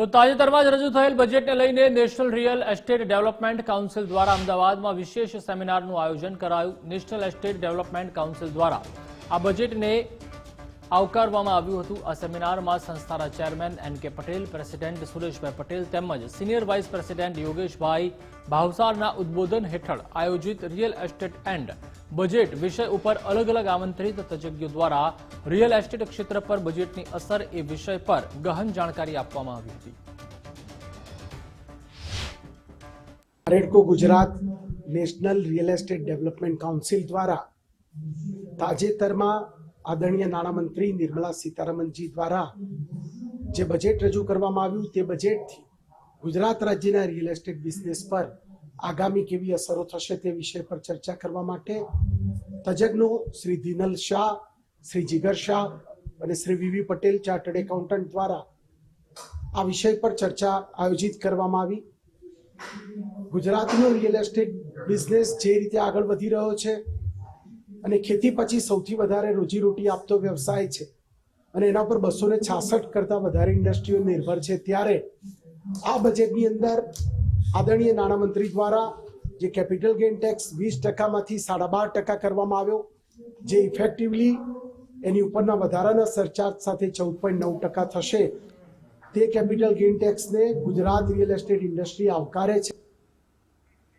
તો તાજેતરમાં જ રજૂ થયેલ બજેટને લઈને national real estate development council દ્વારા અમદાવાદમાં વિશેષ સેમિનારનું આયોજન કરાયું. નેશનલ એસ્ટેટ ડેવલપમેન્ટ કાઉન્સિલ દ્વારા આ બજેટને આવકારવામાં આવ્યું હતું. આ સેમિનારમાં સંસ્થાના ચેરમેન એન કે પટેલ, પ્રેસિડેન્ટ સુરેશભાઈ પટેલ તેમજ સિનિયર વાઇસ પ્રેસિડેન્ટ યોગેશભાઈ ભાવસારના ઉદ્બોધન હેઠળ આયોજિત રિયલ એસ્ટેટ એન્ડ બજેટ વિષય ઉપર અલગ અલગ આમંત્રિત તજજ્ઞો દ્વારા રિયલ એસ્ટેટ ક્ષેત્ર પર બજેટની અસર એ વિષય પર ગહન જાણકારી આપવામાં આવી હતી. Gujarat national real estate development council દ્વારા તાજેતરમાં આદરણીય નાણામંત્રી નિર્મલા સીતારમણજી દ્વારા જે બજેટ રજૂ કરવામાં આવ્યું તે બજેટથી ગુજરાત રાજ્યના રિયલ એસ્ટેટ બિઝનેસ પર આગામી કેવી અસરો થશે તે વિષય પર ચર્ચા કરવા માટે તજજ્ઞો શ્રી દિનલ શાહ, શ્રી જીગર શાહ અને Shri VV Patel chartered accountant દ્વારા આ વિષય પર ચર્ચા આયોજિત કરવામાં આવી. ગુજરાતનો રિયલ એસ્ટેટ બિઝનેસ જે રીતે આગળ વધી રહ્યો છે અને ખેતી પછી સૌથી વધારે રોજીરોટી આપતો વ્યવસાય છે અને એના પર બસો ને છાસઠ કરતાં વધારે ઇન્ડસ્ટ્રીઓ નિર્ભર છે, ત્યારે આ બજેટની અંદર આદરણીય નાણામંત્રી દ્વારા જે કેપિટલ ગેઇન ટેક્સ વીસ ટકામાંથી સાડા બાર ટકા કરવામાં આવ્યો, જે ઇફેક્ટિવલી એની ઉપરના વધારાના સરચાર્જ સાથે ચૌદ પોઈન્ટ નવ ટકા થશે. તે કેપિટલ ગેઇન ટેક્સને ગુજરાત રિયલ એસ્ટેટ ઇન્ડસ્ટ્રી આવકારે છે.